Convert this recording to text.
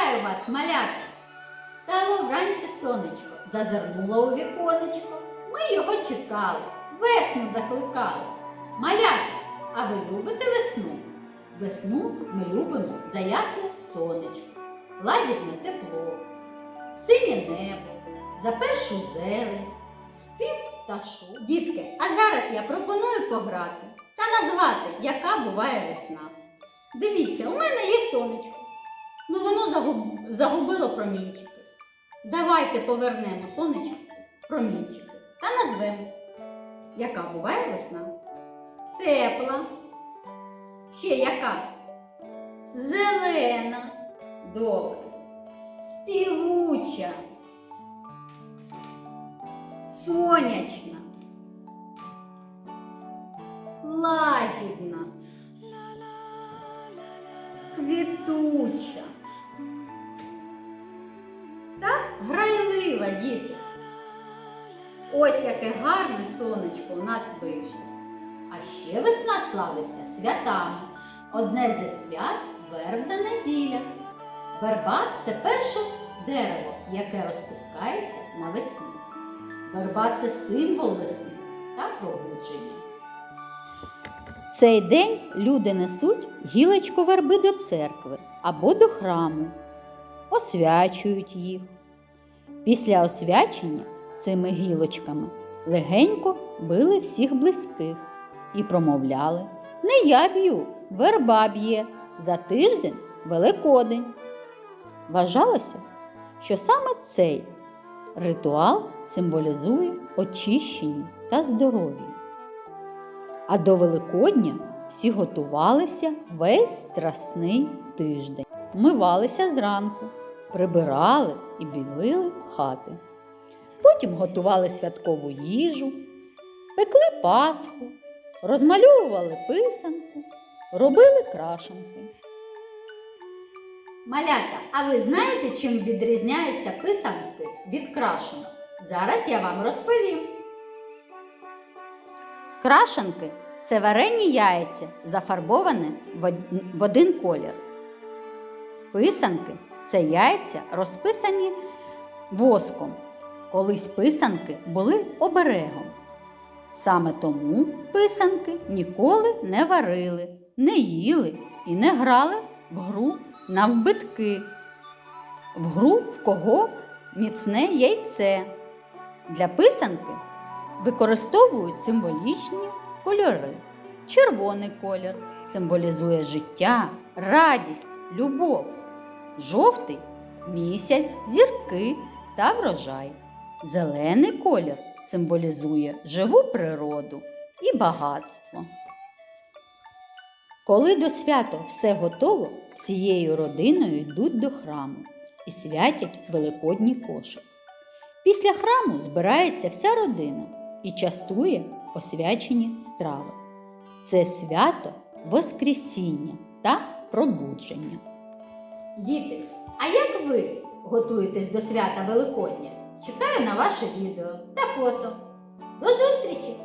вас, малята! Стало вранці сонечко, зазирнуло у віконечко. Ми його чекали, весну закликали. Малята, а ви любите весну? Весну ми любимо за ясне сонечко, лагідне тепло, синє небо, за першу зелень, спів пташок. Дітки, а зараз я пропоную пограти та назвати, яка буває весна. Дивіться, у мене є сонечко. Ну воно загуб... загубило промінчики. Давайте повернемо сонечко промінчики та назвемо, яка буває весна. Тепла. Ще яка? Зелена. Добре. Співуча. Сонячна. Лагідна. Квітуча. Діти. Ось яке гарне сонечко у нас вийшло. А ще весна славиться святами. Одне зі свят вербна неділя. Верба це перше дерево, яке розпускається навесні. Верба це символ весни та пробудження. Цей день люди несуть гілочку верби до церкви або до храму, освячують їх. Після освячення цими гілочками легенько били всіх близьких і промовляли Не я б'ю, верба б'є, за тиждень Великодень. Вважалося, що саме цей ритуал символізує очищення та здоров'я. А до Великодня всі готувалися весь страсний тиждень. Мивалися зранку, прибирали і білили хати. Потім готували святкову їжу, пекли пасху, розмальовували писанку, робили крашенки. Малята, а ви знаєте, чим відрізняються писанки від крашенок? Зараз я вам розповім. Крашенки це варені яйця, зафарбовані в в один колір. Писанки це яйця, розписані воском. Колись писанки були оберегом. Саме тому писанки ніколи не варили, не їли і не грали в гру навбитки. В гру в кого міцне яйце. Для писанки використовують символічні кольори. Червоний колір символізує життя, радість, любов. Жовтий місяць, зірки та врожай. Зелений колір символізує живу природу і багатство. Коли до свята все готово, всією родиною йдуть до храму і святять великодній кошик. Після храму збирається вся родина і частує освячені страви. Це свято Воскресіння та пробудження. Діти, а як ви готуєтесь до свята Великодня? Чекаю на ваше відео та фото. До зустрічі!